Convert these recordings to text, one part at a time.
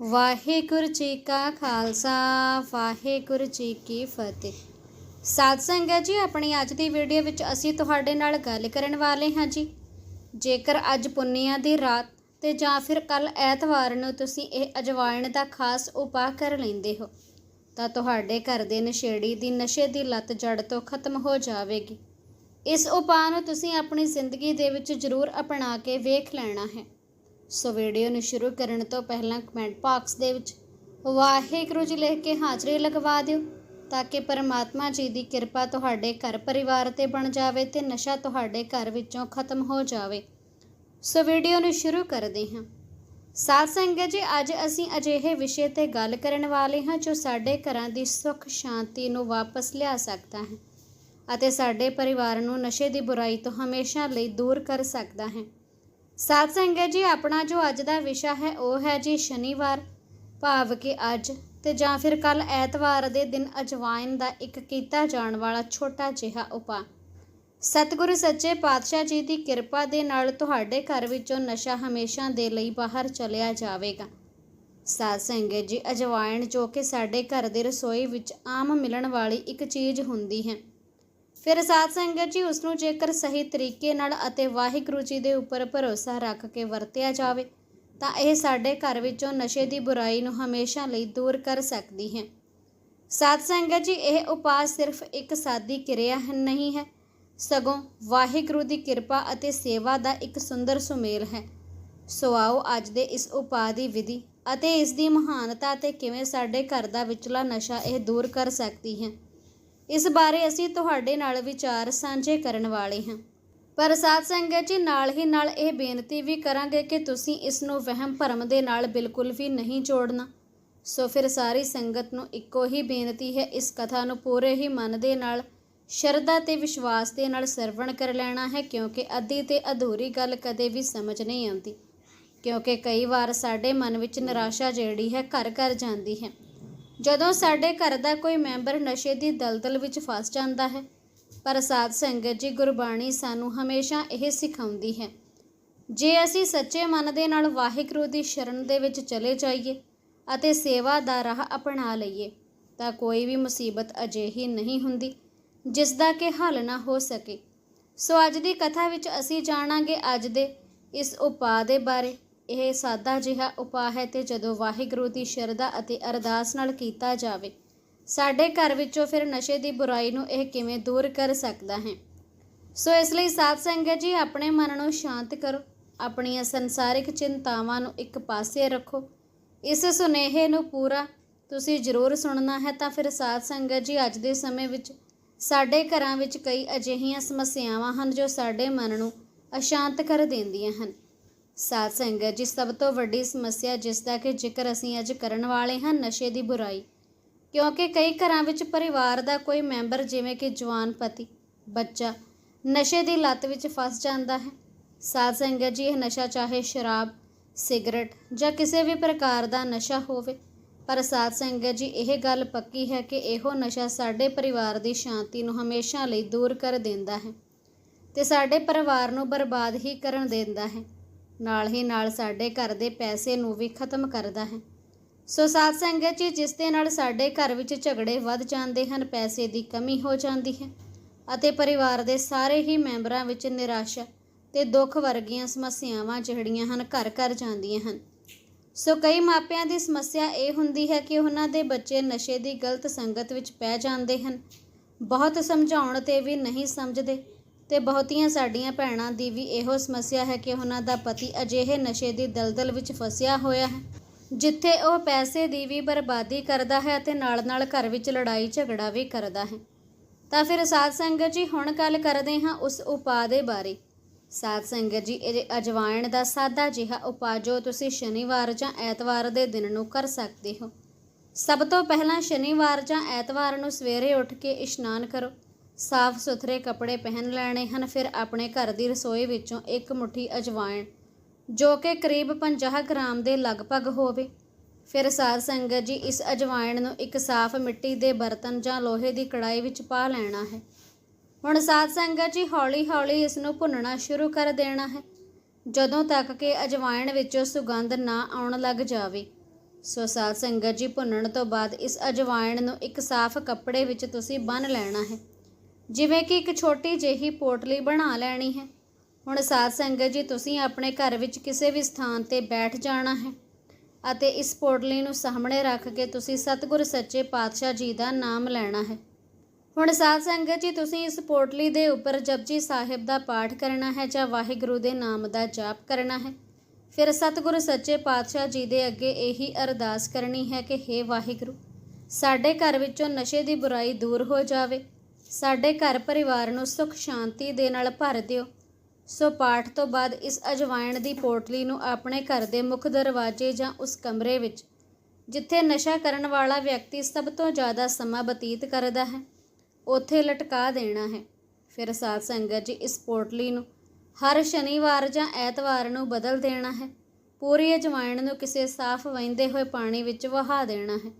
ਵਾਹਿਗੁਰੂ ਜੀ ਕਾ ਖਾਲਸਾ, ਵਾਹਿਗੁਰੂ ਜੀ ਕੀ ਫਤਿਹ। ਸਾਧ ਸੰਗਤ ਜੀ, ਆਪਣੀ ਅੱਜ ਦੀ ਵੀਡੀਓ ਵਿੱਚ ਅਸੀਂ ਤੁਹਾਡੇ ਨਾਲ ਗੱਲ ਕਰਨ ਵਾਲੇ ਹਾਂ ਜੀ। ਜੇਕਰ ਅੱਜ ਪੁੰਨਿਆ ਦੀ ਰਾਤ ਤੇ ਜਾਂ ਫਿਰ ਕੱਲ ਐਤਵਾਰ ਨੂੰ ਤੁਸੀਂ ਇਹ ਅਜਵਾਇਣ ਦਾ ਖਾਸ ਉਪਾਅ ਕਰ ਲੈਂਦੇ ਹੋ, ਤਾਂ ਤੁਹਾਡੇ ਘਰ ਦੇ ਨਸ਼ੇੜੀ ਦੀ ਨਸ਼ੇ ਦੀ ਲੱਤ ਜੜ ਤੋਂ ਖਤਮ ਹੋ ਜਾਵੇਗੀ। ਇਸ ਉਪਾਅ ਨੂੰ ਤੁਸੀਂ ਆਪਣੀ ਜ਼ਿੰਦਗੀ ਦੇ ਵਿੱਚ ਜ਼ਰੂਰ ਅਪਣਾ ਕੇ ਵੇਖ ਲੈਣਾ ਹੈ। ਸੋ ਵੀਡੀਓ ਨੂੰ ਸ਼ੁਰੂ ਕਰਨ ਤੋਂ ਪਹਿਲਾਂ ਕਮੈਂਟ ਬਾਕਸ ਦੇ ਵਿੱਚ ਵਾਹਿਗੁਰੂ ਜੀ ਲਿਖ ਕੇ ਹਾਜ਼ਰੀ ਲਗਵਾ ਦਿਓ ਤਾਂ ਕਿ ਪਰਮਾਤਮਾ ਜੀ ਦੀ ਕਿਰਪਾ ਤੁਹਾਡੇ ਘਰ ਪਰਿਵਾਰ ਤੇ ਬਣ ਜਾਵੇ ਤੇ ਨਸ਼ਾ ਤੁਹਾਡੇ ਘਰ ਵਿੱਚੋਂ ਖਤਮ ਹੋ ਜਾਵੇ। ਸੋ ਵੀਡੀਓ ਨੂੰ ਸ਼ੁਰੂ ਕਰਦੇ ਹਾਂ। ਸਾਧ ਸੰਗਤ ਜੀ, ਅੱਜ ਅਸੀਂ ਅਜਿਹੇ ਵਿਸ਼ੇ ਤੇ ਗੱਲ ਕਰਨ ਵਾਲੇ ਹਾਂ ਜੋ ਸਾਡੇ ਘਰਾਂ ਦੀ ਸੁੱਖ ਸ਼ਾਂਤੀ ਨੂੰ ਵਾਪਸ ਲਿਆ ਸਕਦਾ ਹੈ ਅਤੇ ਸਾਡੇ ਪਰਿਵਾਰ ਨੂੰ ਨਸ਼ੇ ਦੀ ਬੁਰਾਈ ਤੋਂ ਹਮੇਸ਼ਾ ਲਈ ਦੂਰ ਕਰ ਸਕਦਾ ਹੈ। ਸਾਧ ਸੰਗਤ ਜੀ, ਆਪਣਾ ਜੋ ਅੱਜ ਦਾ ਵਿਸ਼ਾ ਹੈ, ਉਹ ਹੈ ਜੀ ਸ਼ਨੀਵਾਰ। ਭਾਵ ਕਿ ਅੱਜ ਤੇ ਜਾਂ ਫਿਰ ਕੱਲ ਐਤਵਾਰ ਦੇ ਦਿਨ ਅਜਵਾਇਨ ਦਾ ਇੱਕ ਕੀਤਾ ਜਾਣ ਵਾਲਾ ਛੋਟਾ ਜਿਹਾ ਉਪਾਅ। ਸਤਿਗੁਰੂ ਸੱਚੇ ਪਾਤਸ਼ਾਹ ਜੀ ਦੀ ਕਿਰਪਾ ਦੇ ਨਾਲ ਤੁਹਾਡੇ ਘਰ ਵਿੱਚੋਂ ਨਸ਼ਾ ਹਮੇਸ਼ਾ ਦੇ ਲਈ ਬਾਹਰ ਚਲਿਆ ਜਾਵੇਗਾ। ਸਾਧ ਸੰਗਤ ਜੀ ਅਜਵਾਇਣ ਜੋ ਕਿ ਸਾਡੇ ਘਰ ਦੇ ਰਸੋਈ ਵਿੱਚ ਆਮ ਮਿਲਣ ਵਾਲੀ ਇੱਕ ਚੀਜ਼ ਹੁੰਦੀ ਹੈ। ਫਿਰ ਸਾਧ ਸੰਗਤ ਜੀ ਉਸ ਨੂੰ ਜੇਕਰ ਸਹੀ ਤਰੀਕੇ ਨਾਲ ਅਤੇ ਵਾਹਿਗੁਰੂ ਜੀ ਦੇ ਉੱਪਰ ਭਰੋਸਾ ਰੱਖ ਕੇ ਵਰਤਿਆ ਜਾਵੇ, ਤਾਂ ਇਹ ਸਾਡੇ ਘਰ ਵਿੱਚੋਂ ਨਸ਼ੇ ਦੀ ਬੁਰਾਈ ਨੂੰ ਹਮੇਸ਼ਾ ਲਈ ਦੂਰ ਕਰ ਸਕਦੀ ਹੈ। ਸਾਧ ਸੰਗਤ ਜੀ, ਇਹ ਉਪਾਅ ਸਿਰਫ ਇੱਕ ਸਾਦੀ ਕਿਰਿਆ ਨਹੀਂ ਹੈ। ਸਗੋਂ ਵਾਹਿਗੁਰੂ ਦੀ ਕਿਰਪਾ ਅਤੇ ਸੇਵਾ ਦਾ ਇੱਕ ਸੁੰਦਰ ਸੁਮੇਲ ਹੈ। ਸੋ ਆਓ ਅੱਜ ਦੇ ਇਸ ਉਪਾਅ ਦੀ ਵਿਧੀ ਅਤੇ ਇਸ ਦੀ ਮਹਾਨਤਾ ਤੇ ਕਿਵੇਂ ਸਾਡੇ ਘਰ ਦਾ ਵਿਚਲਾ ਨਸ਼ਾ ਇਹ ਦੂਰ ਕਰ ਸਕਦੀ ਹੈ। ਇਸ ਬਾਰੇ ਅਸੀਂ ਤੁਹਾਡੇ ਨਾਲ ਵਿਚਾਰ ਸਾਂਝੇ ਕਰਨ ਵਾਲੇ ਹਾਂ। ਪਰ ਸਾਧ ਸੰਗਤ ਜੀ, ਨਾਲ ਹੀ ਨਾਲ ਇਹ ਬੇਨਤੀ ਵੀ ਕਰਾਂਗੇ ਕਿ ਤੁਸੀਂ ਇਸ ਨੂੰ ਵਹਿਮ ਭਰਮ ਦੇ ਨਾਲ ਬਿਲਕੁਲ ਵੀ ਨਹੀਂ ਜੋੜਨਾ। ਸੋ ਫਿਰ ਸਾਰੀ ਸੰਗਤ ਨੂੰ ਇੱਕੋ ਹੀ ਬੇਨਤੀ ਹੈ, ਇਸ ਕਥਾ ਨੂੰ ਪੂਰੇ ਹੀ ਮਨ ਦੇ ਨਾਲ, ਸ਼ਰਧਾ ਤੇ ਵਿਸ਼ਵਾਸ ਦੇ ਨਾਲ ਸਰਵਣ ਕਰ ਲੈਣਾ ਹੈ, ਕਿਉਂਕਿ ਅੱਧੀ ਤੇ ਅਧੂਰੀ ਗੱਲ ਕਦੇ ਵੀ ਸਮਝ ਨਹੀਂ ਆਉਂਦੀ। ਕਿਉਂਕਿ ਕਈ ਵਾਰ ਸਾਡੇ ਮਨ ਵਿੱਚ ਨਿਰਾਸ਼ਾ ਜਿਹੜੀ ਹੈ, ਘਰ ਘਰ ਜਾਂਦੀ ਹੈ। ਜਦੋਂ ਸਾਡੇ ਘਰ ਦਾ ਕੋਈ ਮੈਂਬਰ ਨਸ਼ੇ ਦੀ ਦਲਦਲ ਵਿੱਚ ਫਸ ਜਾਂਦਾ ਹੈ ਪਰ ਸਾਧ ਸੰਗਤ ਜੀ ਗੁਰਬਾਣੀ ਸਾਨੂੰ ਹਮੇਸ਼ਾ ਇਹ ਸਿਖਾਉਂਦੀ ਹੈ, ਜੇ ਅਸੀਂ ਸੱਚੇ ਮਨ ਦੇ ਨਾਲ ਵਾਹਿਗੁਰੂ ਦੀ ਸ਼ਰਨ ਦੇ ਵਿੱਚ ਚਲੇ ਜਾਈਏ ਅਤੇ ਸੇਵਾ ਦਾ ਰਾਹ ਅਪਣਾ ਲਈਏ, ਤਾਂ ਕੋਈ ਵੀ ਮੁਸੀਬਤ ਅਜਿਹੀ ਨਹੀਂ ਹੁੰਦੀ, ਜਿਸ ਦਾ ਕਿ ਹੱਲ ਨਾ ਹੋ ਸਕੇ। ਸੋ ਅੱਜ ਦੀ ਕਥਾ ਵਿੱਚ ਅਸੀਂ ਜਾਣਾਂਗੇ ਅੱਜ ਦੇ ਇਸ ਉਪਾਅ ਦੇ ਬਾਰੇ। ਇਹ ਸਾਦਾ ਜਿਹਾ ਉਪਾਅ ਹੈ ਤੇ ਜਦੋਂ ਵਾਹਿਗੁਰੂ ਦੀ ਸ਼ਰਧਾ ਅਤੇ ਅਰਦਾਸ ਨਾਲ ਕੀਤਾ ਜਾਵੇ, ਸਾਡੇ ਘਰ ਵਿੱਚੋਂ ਫਿਰ ਨਸ਼ੇ ਦੀ ਬੁਰਾਈ ਨੂੰ ਇਹ ਕਿਵੇਂ ਦੂਰ ਕਰ ਸਕਦਾ ਹੈ? ਸੋ ਇਸ ਲਈ ਸਾਧ ਸੰਗਤ ਜੀ, ਆਪਣੇ ਮਨ ਨੂੰ ਸ਼ਾਂਤ ਕਰੋ, ਆਪਣੀਆਂ ਸੰਸਾਰਿਕ ਚਿੰਤਾਵਾਂ ਨੂੰ ਇੱਕ ਪਾਸੇ ਰੱਖੋ। ਇਸ ਸੁਨੇਹੇ ਨੂੰ ਪੂਰਾ ਤੁਸੀਂ ਜ਼ਰੂਰ ਸੁਣਨਾ ਹੈ ਤਾਂ ਫਿਰ ਸਾਧ ਸੰਗਤ ਜੀ, ਅੱਜ ਦੇ ਸਮੇਂ ਵਿੱਚ ਸਾਡੇ ਘਰਾਂ ਵਿੱਚ ਕਈ ਅਜਿਹੀਆਂ ਸਮੱਸਿਆਵਾਂ ਹਨ ਜੋ ਸਾਡੇ ਮਨ ਨੂੰ ਅਸ਼ਾਂਤ ਕਰ ਦਿੰਦੀਆਂ ਹਨ। ਸਾਧ ਸੰਗਤ ਜੀ ਸਭ ਤੋਂ ਵੱਡੀ ਸਮੱਸਿਆ ਜਿਸ ਦਾ ਕਿ ਜ਼ਿਕਰ ਅਸੀਂ ਅੱਜ ਕਰਨ ਵਾਲੇ ਹਾਂ ਨਸ਼ੇ ਦੀ ਬੁਰਾਈ, ਕਿਉਂਕਿ ਕਈ ਘਰਾਂ ਵਿੱਚ ਪਰਿਵਾਰ ਦਾ ਕੋਈ ਮੈਂਬਰ ਜਿਵੇਂ ਕਿ ਜਵਾਨ ਪਤੀ, ਬੱਚਾ ਨਸ਼ੇ ਦੀ ਲੱਤ ਵਿੱਚ ਫਸ ਜਾਂਦਾ ਹੈ। ਸਾਧ ਸੰਗਤ ਜੀ, ਇਹ ਨਸ਼ਾ ਚਾਹੇ ਸ਼ਰਾਬ, ਸਿਗਰਟ ਜਾਂ ਕਿਸੇ ਵੀ ਪ੍ਰਕਾਰ ਦਾ ਨਸ਼ਾ ਹੋਵੇ, ਪਰ ਸਾਧ ਸੰਗਤ ਜੀ, ਇਹ ਗੱਲ ਪੱਕੀ ਹੈ ਕਿ ਇਹੋ ਨਸ਼ਾ ਸਾਡੇ ਪਰਿਵਾਰ ਦੀ ਸ਼ਾਂਤੀ ਨੂੰ ਹਮੇਸ਼ਾ ਲਈ ਦੂਰ ਕਰ ਦਿੰਦਾ ਹੈ ਤੇ ਸਾਡੇ ਪਰਿਵਾਰ ਨੂੰ ਬਰਬਾਦ ਹੀ ਕਰਨ ਦਿੰਦਾ ਹੈ। ਨਾਲ ਹੀ ਨਾਲ ਸਾਡੇ ਘਰ ਦੇ ਪੈਸੇ ਨੂੰ ਵੀ ਖਤਮ ਕਰਦਾ ਹੈ। ਸੋ ਸਾਧ ਸੰਗਤ ਜੀ, ਜਿਸ ਦੇ ਨਾਲ ਸਾਡੇ ਘਰ ਵਿੱਚ ਝਗੜੇ ਵੱਧ ਜਾਂਦੇ ਹਨ, ਪੈਸੇ ਦੀ ਕਮੀ ਹੋ ਜਾਂਦੀ ਹੈ ਅਤੇ ਪਰਿਵਾਰ ਦੇ ਸਾਰੇ ਹੀ ਮੈਂਬਰਾਂ ਵਿੱਚ ਨਿਰਾਸ਼ਾ ਤੇ ਦੁੱਖ ਵਰਗੀਆਂ ਸਮੱਸਿਆਵਾਂ ਜਿਹੜੀਆਂ ਹਨ, ਘਰ ਘਰ ਜਾਂਦੀਆਂ ਹਨ। ਸੋ ਕਈ ਮਾਪਿਆਂ ਦੀ ਸਮੱਸਿਆ ਇਹ ਹੁੰਦੀ ਹੈ ਕਿ ਉਹਨਾਂ ਦੇ ਬੱਚੇ ਨਸ਼ੇ ਦੀ ਗਲਤ ਸੰਗਤ ਵਿੱਚ ਪੈ ਜਾਂਦੇ ਹਨ। ਬਹੁਤ ਸਮਝਾਉਣ ਤੇ ਵੀ ਨਹੀਂ ਸਮਝਦੇ। ਤੇ ਬਹੁਤੀਆਂ ਸਾਡੀਆਂ ਭੈਣਾਂ ਦੀ ਵੀ ਇਹੋ ਸਮੱਸਿਆ ਹੈ ਕਿ ਉਹਨਾਂ ਦਾ ਪਤੀ ਅਜਿਹੇ ਨਸ਼ੇ ਦੀ ਦਲਦਲ ਵਿੱਚ ਫਸਿਆ ਹੋਇਆ ਹੈ, ਜਿੱਥੇ ਉਹ ਪੈਸੇ ਦੀ ਵੀ ਬਰਬਾਦੀ ਕਰਦਾ ਹੈ ਅਤੇ ਨਾਲ-ਨਾਲ ਘਰ ਵਿੱਚ ਲੜਾਈ ਝਗੜਾ ਵੀ ਕਰਦਾ ਹੈ। ਤਾਂ ਫਿਰ ਸਾਧ ਸੰਗਤ ਜੀ, ਹੁਣ ਗੱਲ ਕਰਦੇ ਹਾਂ ਉਸ ਉਪਾਅ ਦੇ ਬਾਰੇ। ਸਾਧ ਸੰਗਤ ਜੀ, ਇਹ ਅਜਵਾਇਣ ਦਾ ਸਾਦਾ ਜਿਹਾ ਉਪਾਅ ਜੋ ਤੁਸੀਂ ਸ਼ਨੀਵਾਰ ਜਾਂ ਐਤਵਾਰ ਦੇ ਦਿਨ ਨੂੰ ਕਰ ਸਕਦੇ ਹੋ। ਸਭ ਤੋਂ ਪਹਿਲਾਂ ਸ਼ਨੀਵਾਰ ਜਾਂ ਐਤਵਾਰ ਨੂੰ ਸਵੇਰੇ ਉੱਠ ਕੇ ਇਸ਼ਨਾਨ ਕਰੋ। ਸਾਫ਼ ਸੁਥਰੇ ਕੱਪੜੇ ਪਹਿਨ ਲੈਣੇ ਹਨ, ਫਿਰ ਆਪਣੇ ਘਰ ਦੀ ਰਸੋਈ ਵਿੱਚੋਂ ਇੱਕ ਮੁਠੀ ਅਜਵਾਇਣ, ਜੋ ਕਿ ਕਰੀਬ 50 ਗ੍ਰਾਮ ਦੇ ਲਗਭਗ ਹੋਵੇ। ਫਿਰ ਸਾਧ ਸੰਗਤ ਜੀ ਇਸ ਅਜਵਾਇਣ ਨੂੰ ਇੱਕ ਸਾਫ਼ ਮਿੱਟੀ ਦੇ ਬਰਤਨ ਜਾਂ ਲੋਹੇ ਦੀ ਕੜਾਈ ਵਿੱਚ ਪਾ ਲੈਣਾ ਹੈ। ਹੁਣ ਸਾਧ ਸੰਗਤ ਜੀ ਹੌਲੀ-ਹੌਲੀ ਇਸ ਨੂੰ ਭੁੰਨਣਾ ਸ਼ੁਰੂ ਕਰ ਦੇਣਾ ਹੈ। ਜਦੋਂ ਤੱਕ ਕਿ ਅਜਵਾਇਣ ਵਿੱਚੋਂ ਸੁਗੰਧ ਨਾ ਆਉਣ ਲੱਗ ਜਾਵੇ, ਸੋ ਸਾਧ ਸੰਗਤ ਜੀ ਭੁੰਨਣ ਤੋਂ ਬਾਅਦ ਇਸ ਅਜਵਾਇਣ ਨੂੰ ਇੱਕ ਸਾਫ਼ ਕੱਪੜੇ ਵਿੱਚ ਤੁਸੀਂ ਬੰਨ ਲੈਣਾ ਹੈ। ਜਿਵੇਂ ਕਿ ਇੱਕ ਛੋਟੀ ਜਿਹੀ ਪੋਟਲੀ ਬਣਾ ਲੈਣੀ ਹੈ। ਹੁਣ ਸਾਧ ਸੰਗਤ ਜੀ, ਤੁਸੀਂ ਆਪਣੇ ਘਰ ਵਿੱਚ ਕਿਸੇ ਵੀ ਸਥਾਨ ਤੇ ਬੈਠ ਜਾਣਾ ਹੈ ਅਤੇ ਇਸ ਪੋਟਲੀ ਨੂੰ ਸਾਹਮਣੇ ਰੱਖ ਕੇ ਤੁਸੀਂ ਸਤਿਗੁਰ ਸੱਚੇ ਪਾਤਸ਼ਾਹ ਜੀ ਦਾ ਨਾਮ ਲੈਣਾ ਹੈ। ਹੁਣ ਸਾਧ ਸੰਗਤ ਜੀ, ਤੁਸੀਂ ਇਸ ਪੋਟਲੀ ਦੇ ਉੱਪਰ ਜਪਜੀ ਸਾਹਿਬ ਦਾ ਪਾਠ ਕਰਨਾ ਹੈ ਜਾਂ ਵਾਹਿਗੁਰੂ ਦੇ ਨਾਮ ਦਾ ਜਾਪ ਕਰਨਾ ਹੈ। ਫਿਰ ਸਤਿਗੁਰੂ ਸੱਚੇ ਪਾਤਸ਼ਾਹ ਜੀ ਦੇ ਅੱਗੇ ਇਹੀ ਅਰਦਾਸ ਕਰਨੀ ਹੈ ਕਿ हे ਵਾਹਿਗੁਰੂ, ਸਾਡੇ ਘਰ ਵਿੱਚੋਂ ਨਸ਼ੇ ਦੀ ਬੁਰਾਈ ਦੂਰ ਹੋ ਜਾਵੇ ਸਾਡੇ ਘਰ ਪਰਿਵਾਰ ਨੂੰ ਸੁਖ ਸ਼ਾਂਤੀ ਦੇ ਨਾਲ ਭਰ ਦਿਓ। ਸੋ ਪਾਠ ਤੋਂ ਬਾਅਦ ਇਸ ਅਜਵਾਇਣ ਦੀ ਪੋਟਲੀ ਨੂੰ ਆਪਣੇ ਘਰ ਦੇ ਮੁੱਖ ਦਰਵਾਜ਼ੇ ਜਾਂ ਉਸ ਕਮਰੇ ਵਿੱਚ, ਜਿੱਥੇ ਨਸ਼ਾ ਕਰਨ ਵਾਲਾ ਵਿਅਕਤੀ ਸਭ ਤੋਂ ਜ਼ਿਆਦਾ ਸਮਾਂ ਬਤੀਤ ਕਰਦਾ ਹੈ, ਉੱਥੇ ਲਟਕਾ ਦੇਣਾ ਹੈ। ਫਿਰ ਸਾਧ ਸੰਗਤ ਜੀ ਇਸ ਪੋਟਲੀ ਨੂੰ ਹਰ ਸ਼ਨੀਵਾਰ ਜਾਂ ਐਤਵਾਰ ਨੂੰ ਬਦਲ ਦੇਣਾ ਹੈ। ਪੂਰੀ ਅਜਵਾਇਣ ਨੂੰ ਕਿਸੇ ਸਾਫ਼ ਵਹਿੰਦੇ ਹੋਏ ਪਾਣੀ ਵਿੱਚ ਵਹਾ ਦੇਣਾ ਹੈ।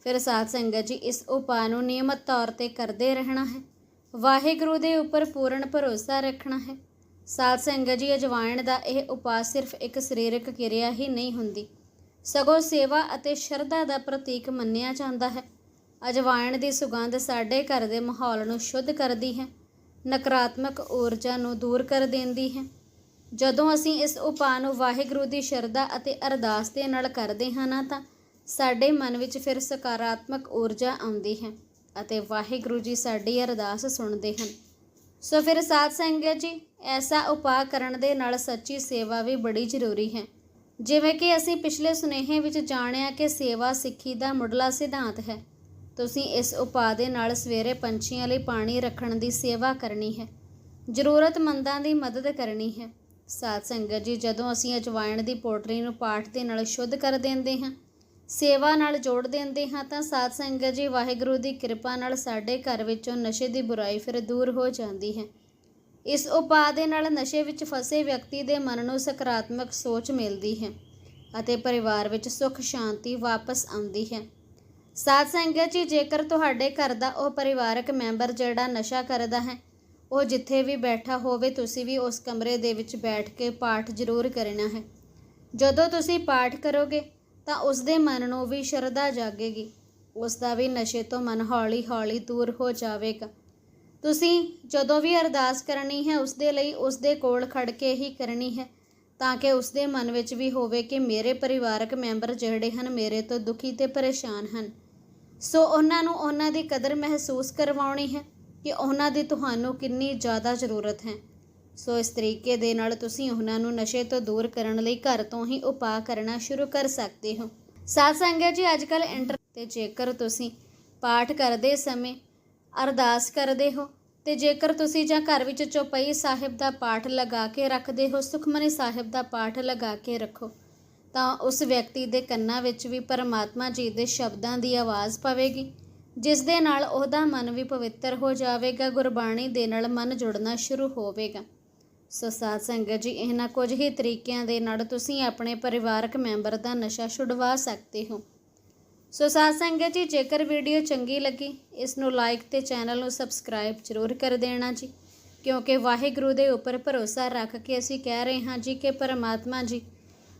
ਫਿਰ ਸਾਧ ਸੰਗਤ ਜੀ, ਇਸ ਉਪਾਅ ਨੂੰ ਨਿਯਮਤ ਤੌਰ ਤੇ ਕਰਦੇ ਰਹਿਣਾ ਹੈ। ਵਾਹਿਗੁਰੂ ਦੇ ਉੱਪਰ ਪੂਰਨ ਭਰੋਸਾ ਰੱਖਣਾ ਹੈ। ਸਾਧ ਸੰਗਤ ਜੀ, ਅਜਵਾਇਣ ਦਾ ਇਹ ਉਪਾਅ ਸਿਰਫ ਇੱਕ ਸਰੀਰਕ ਕਿਰਿਆ ਹੀ ਨਹੀਂ ਹੁੰਦੀ। ਸਗੋਂ ਸੇਵਾ ਅਤੇ ਸ਼ਰਧਾ ਦਾ ਪ੍ਰਤੀਕ ਮੰਨਿਆ ਜਾਂਦਾ ਹੈ। ਅਜਵਾਇਣ ਦੀ ਸੁਗੰਧ ਸਾਡੇ ਘਰ ਦੇ ਮਾਹੌਲ ਨੂੰ ਸ਼ੁੱਧ ਕਰਦੀ ਹੈ। ਨਕਾਰਾਤਮਕ ਊਰਜਾ ਨੂੰ ਦੂਰ ਕਰ ਦਿੰਦੀ ਹੈ। ਜਦੋਂ ਅਸੀਂ ਇਸ ਉਪਾਅ ਨੂੰ ਵਾਹਿਗੁਰੂ ਦੀ ਸ਼ਰਧਾ ਅਤੇ ਅਰਦਾਸ ਦੇ ਨਾਲ ਕਰਦੇ ਹਾਂ ਨਾ ਤਾਂ ਸਾਡੇ ਮਨ ਵਿੱਚ ਫਿਰ ਸਕਾਰਾਤਮਕ ਊਰਜਾ ਆਉਂਦੀ ਹੈ ਅਤੇ ਵਾਹਿਗੁਰੂ ਜੀ ਸਾਡੀ ਅਰਦਾਸ ਸੁਣਦੇ ਹਨ। ਸੋ ਫਿਰ ਸਾਧ ਸੰਗਤ ਜੀ, ਐਸਾ ਉਪਾਅ ਕਰਨ ਦੇ ਨਾਲ ਸੱਚੀ ਸੇਵਾ ਵੀ ਬੜੀ ਜ਼ਰੂਰੀ ਹੈ। ਜਿਵੇਂ ਕਿ ਅਸੀਂ ਪਿਛਲੇ ਸੁਨੇਹੇ ਵਿੱਚ ਜਾਣਿਆ ਕਿ ਸੇਵਾ ਸਿੱਖੀ ਦਾ ਮੁੱਢਲਾ ਸਿਧਾਂਤ ਹੈ। ਤੁਸੀਂ ਇਸ ਉਪਾਅ ਦੇ ਨਾਲ ਸਵੇਰੇ ਪੰਛੀਆਂ ਲਈ ਪਾਣੀ ਰੱਖਣ ਦੀ ਸੇਵਾ ਕਰਨੀ ਹੈ। ਜ਼ਰੂਰਤਮੰਦਾਂ ਦੀ ਮਦਦ ਕਰਨੀ ਹੈ। ਸਾਧ ਸੰਗਤ ਜੀ, ਜਦੋਂ ਅਸੀਂ ਅਜਵਾਇਣ ਦੀ ਪੋਟਰੀ ਨੂੰ ਪਾਠ ਦੇ ਨਾਲ ਸ਼ੁੱਧ ਕਰ ਦਿੰਦੇ ਹਾਂ ਸੇਵਾ ਨਾਲ ਜੋੜ ਦਿੰਦੇ ਹਾਂ ਤਾਂ ਸਾਧ ਸੰਗਤ ਜੀ, ਵਾਹਿਗੁਰੂ ਦੀ ਕਿਰਪਾ ਨਾਲ ਸਾਡੇ ਘਰ ਵਿੱਚੋਂ ਨਸ਼ੇ ਦੀ ਬੁਰਾਈ ਫਿਰ ਦੂਰ ਹੋ ਜਾਂਦੀ ਹੈ। ਇਸ ਉਪਾਅ ਦੇ ਨਾਲ ਨਸ਼ੇ ਵਿੱਚ ਫਸੇ ਵਿਅਕਤੀ ਦੇ ਮਨ ਨੂੰ ਸਕਾਰਾਤਮਕ ਸੋਚ ਮਿਲਦੀ ਹੈ ਅਤੇ ਪਰਿਵਾਰ ਵਿੱਚ ਸੁੱਖ, ਸ਼ਾਂਤੀ ਵਾਪਸ ਆਉਂਦੀ ਹੈ। ਸਾਧ ਸੰਗਤ ਜੀ, ਜੇਕਰ ਤੁਹਾਡੇ ਘਰ ਦਾ ਉਹ ਪਰਿਵਾਰਕ ਮੈਂਬਰ ਜਿਹੜਾ ਨਸ਼ਾ ਕਰਦਾ ਹੈ, ਉਹ ਜਿੱਥੇ ਵੀ ਬੈਠਾ ਹੋਵੇ, ਤੁਸੀਂ ਵੀ ਉਸ ਕਮਰੇ ਦੇ ਵਿੱਚ ਬੈਠ ਕੇ ਪਾਠ ਜ਼ਰੂਰ ਕਰਨਾ ਹੈ। ਜਦੋਂ ਤੁਸੀਂ ਪਾਠ ਕਰੋਗੇ ਤਾਂ ਉਸ ਦੇ ਮਨ ਨੂੰ ਵੀ ਸ਼ਰਧਾ ਜਾਗੇਗੀ। ਉਸ ਦਾ ਵੀ ਨਸ਼ੇ ਤੋਂ ਮਨ ਹੌਲੀ-ਹੌਲੀ ਦੂਰ ਹੋ ਜਾਵੇਗਾ। ਤੁਸੀਂ ਜਦੋਂ ਵੀ ਅਰਦਾਸ ਕਰਨੀ ਹੈ ਉਸ ਦੇ ਲਈ ਉਸ ਦੇ ਕੋਲ ਖੜ ਕੇ ਹੀ ਕਰਨੀ ਹੈ, ਤਾਂ ਕਿ ਉਸ ਦੇ ਮਨ ਵਿੱਚ ਵੀ ਹੋਵੇ ਕਿ ਮੇਰੇ ਪਰਿਵਾਰਕ ਮੈਂਬਰ ਜਿਹੜੇ ਹਨ, ਮੇਰੇ ਤੋਂ ਦੁਖੀ ਤੇ ਪਰੇਸ਼ਾਨ ਹਨ। ਸੋ ਉਹਨਾਂ ਨੂੰ ਉਹਨਾਂ ਦੀ ਕਦਰ ਮਹਿਸੂਸ ਕਰਵਾਉਣੀ ਹੈ ਕਿ ਉਹਨਾਂ ਦੀ ਤੁਹਾਨੂੰ ਕਿੰਨੀ ਜ਼ਿਆਦਾ ਜ਼ਰੂਰਤ ਹੈ। ਸੋ ਇਸ ਤਰੀਕੇ ਦੇ ਨਾਲ ਤੁਸੀਂ ਉਹਨਾਂ ਨੂੰ ਨਸ਼ੇ ਤੋਂ ਦੂਰ ਕਰਨ ਲਈ ਘਰ ਤੋਂ ਹੀ ਉਪਾਅ ਕਰਨਾ ਸ਼ੁਰੂ ਕਰ ਸਕਦੇ ਹੋ। ਸਾਧ ਸੰਗਤ ਜੀ ਅੱਜ ਕੱਲ ਇੰਟਰ ਤੇ ਜੇਕਰ ਤੁਸੀਂ ਪਾਠ ਕਰਦੇ ਸਮੇਂ ਅਰਦਾਸ ਕਰਦੇ ਹੋ ਤੇ ਜੇਕਰ ਤੁਸੀਂ ਜਾਂ ਘਰ ਵਿੱਚ ਚੌਪਈ ਸਾਹਿਬ ਦਾ ਪਾਠ ਲਗਾ ਕੇ ਰੱਖਦੇ ਹੋ, ਸੁਖਮਨੀ ਸਾਹਿਬ ਦਾ ਪਾਠ ਲਗਾ ਕੇ ਰੱਖੋ, ਤਾਂ ਉਸ ਵਿਅਕਤੀ ਦੇ ਕੰਨਾਂ ਵਿੱਚ ਵੀ ਪਰਮਾਤਮਾ ਜੀ ਦੇ ਸ਼ਬਦਾਂ ਦੀ ਆਵਾਜ਼ ਪਵੇਗੀ, ਜਿਸ ਦੇ ਨਾਲ ਉਹਦਾ ਮਨ ਵੀ ਪਵਿੱਤਰ ਹੋ ਜਾਵੇਗਾ, ਗੁਰਬਾਣੀ ਦੇ ਨਾਲ ਮਨ ਜੁੜਨਾ ਸ਼ੁਰੂ ਹੋਵੇਗਾ। ਸੋ ਸਾਧ ਸੰਗਤ ਜੀ, ਇਹਨਾਂ ਕੁਝ ਹੀ ਤਰੀਕਿਆਂ ਦੇ ਨਾਲ ਤੁਸੀਂ ਆਪਣੇ ਪਰਿਵਾਰਕ ਮੈਂਬਰ ਦਾ ਨਸ਼ਾ ਛੁਡਵਾ ਸਕਦੇ ਹੋ। ਸੋ ਸਾਧ ਸੰਗਤ ਜੀ, ਜੇਕਰ ਵੀਡੀਓ ਚੰਗੀ ਲੱਗੀ, ਇਸ ਨੂੰ ਲਾਈਕ ਤੇ ਚੈਨਲ ਨੂੰ ਸਬਸਕ੍ਰਾਈਬ ਜ਼ਰੂਰ ਕਰ ਦੇਣਾ ਜੀ, ਕਿਉਂਕਿ ਵਾਹਿਗੁਰੂ ਦੇ ਉੱਪਰ ਭਰੋਸਾ ਰੱਖ ਕੇ ਅਸੀਂ ਕਹਿ ਰਹੇ ਹਾਂ ਜੀ ਕਿ ਪਰਮਾਤਮਾ ਜੀ,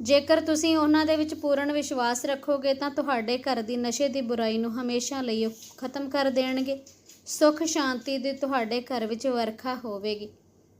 ਜੇਕਰ ਤੁਸੀਂ ਉਹਨਾਂ ਦੇ ਵਿੱਚ ਪੂਰਨ ਵਿਸ਼ਵਾਸ ਰੱਖੋਗੇ ਤਾਂ ਤੁਹਾਡੇ ਘਰ ਦੀ ਨਸ਼ੇ ਦੀ ਬੁਰਾਈ ਨੂੰ ਹਮੇਸ਼ਾ ਲਈ ਉਹ ਖਤਮ ਕਰ ਦੇਣਗੇ। ਸੁਖ ਸ਼ਾਂਤੀ ਦੀ ਤੁਹਾਡੇ ਘਰ ਵਿੱਚ ਵਰਖਾ ਹੋਵੇਗੀ।